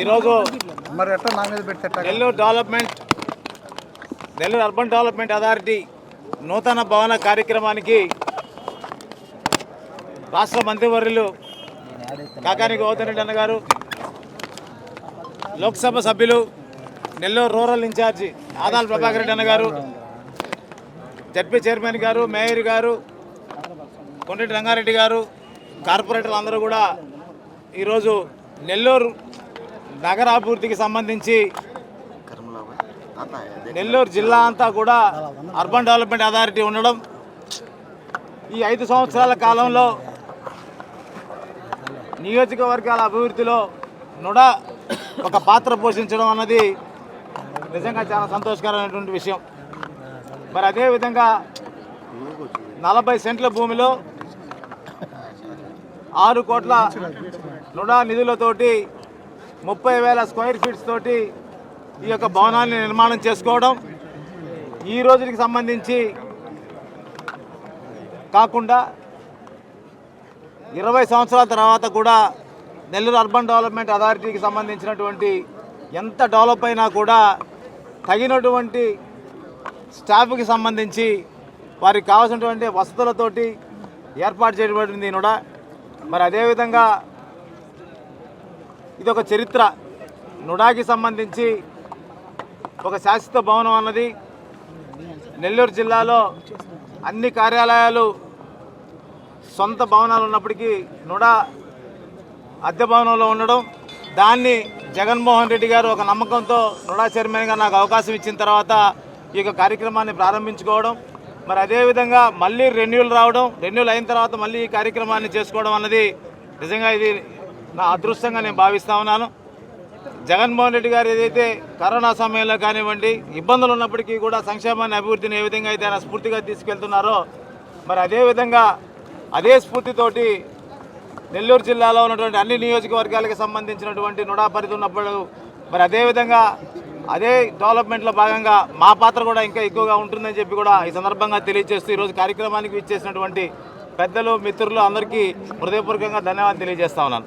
ఈరోజు మరి ఎట్లా నా మీద? Nellore development Nellore urban development authority నూతన భవన కార్యక్రమానికి రాష్ట్ర మంత్రివర్యులు కాకాని గౌతమ్ రెడ్డి అన్న గారు లోక్సభ సభ్యులు Nellore rural in charge Adala Prabhakar Reddy అన్న గారు జడ్పీ చైర్మన్ గారు మేయర్ గారు కొండ్రెడ్డి రంగారెడ్డి గారు కార్పొరేటర్లు అందరూ కూడా ఈరోజు నెల్లూరు నగరాభివృద్ధికి సంబంధించి నెల్లూరు జిల్లా అంతా కూడా అర్బన్ డెవలప్మెంట్ అథారిటీ ఉండడం ఈ ఐదు సంవత్సరాల కాలంలో నియోజకవర్గాల అభివృద్ధిలో నుడా ఒక పాత్ర పోషించడం అన్నది నిజంగా చాలా సంతోషకరమైనటువంటి విషయం. మరి అదేవిధంగా నలభై సెంట్ల భూమిలో ఆరు కోట్ల నుడా నిధులతోటి ముప్పై వేల స్క్వేర్ ఫీట్స్ తోటి ఈ యొక్క భవనాన్ని నిర్మాణం చేసుకోవడం ఈ రోజుకి సంబంధించి కాకుండా ఇరవై సంవత్సరాల తర్వాత కూడా నెల్లూరు అర్బన్ డెవలప్మెంట్ అథారిటీకి సంబంధించినటువంటి ఎంత డెవలప్ అయినా కూడా తగినటువంటి స్టాఫ్కి సంబంధించి వారికి కావాల్సినటువంటి వసతులతోటి ఏర్పాటు చేయబడింది కూడా మరి అదేవిధంగా ఇది ఒక చరిత్ర. నుడాకి సంబంధించి ఒక శాశ్వత భవనం అన్నది నెల్లూరు జిల్లాలో అన్ని కార్యాలయాలు సొంత భవనాలు ఉన్నప్పటికీ నుడా అద్దె భవనంలో ఉండడం దాన్ని జగన్మోహన్ రెడ్డి గారు ఒక నమ్మకంతో నుడా చైర్మన్గా నాకు అవకాశం ఇచ్చిన తర్వాత ఈ యొక్క కార్యక్రమాన్ని ప్రారంభించుకోవడం మరి అదేవిధంగా మళ్ళీ రెన్యూల్ రావడం రెన్యూల్ అయిన తర్వాత మళ్ళీ ఈ కార్యక్రమాన్ని చేసుకోవడం అన్నది నిజంగా ఇది నా అదృష్టంగా నేను భావిస్తా ఉన్నాను. జగన్మోహన్ రెడ్డి గారు ఏదైతే కరోనా సమయంలో కానివ్వండి ఇబ్బందులు ఉన్నప్పటికీ కూడా సంక్షేమాన్ని అభివృద్ధిని ఏ విధంగా అయితే ఆయన స్ఫూర్తిగా తీసుకెళ్తున్నారో మరి అదేవిధంగా అదే స్ఫూర్తితోటి నెల్లూరు జిల్లాలో ఉన్నటువంటి అన్ని నియోజకవర్గాలకు సంబంధించినటువంటి నుడా పరిధి ఉన్నప్పుడు మరి అదేవిధంగా అదే డెవలప్మెంట్లో భాగంగా మా పాత్ర కూడా ఇంకా ఎక్కువగా ఉంటుందని చెప్పి కూడా ఈ సందర్భంగా తెలియజేస్తూ ఈరోజు కార్యక్రమానికి ఇచ్చేసినటువంటి పెద్దలు మిత్రులు అందరికీ హృదయపూర్వకంగా ధన్యవాదాలు తెలియజేస్తా ఉన్నాను.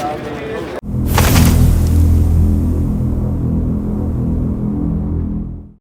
Yeah.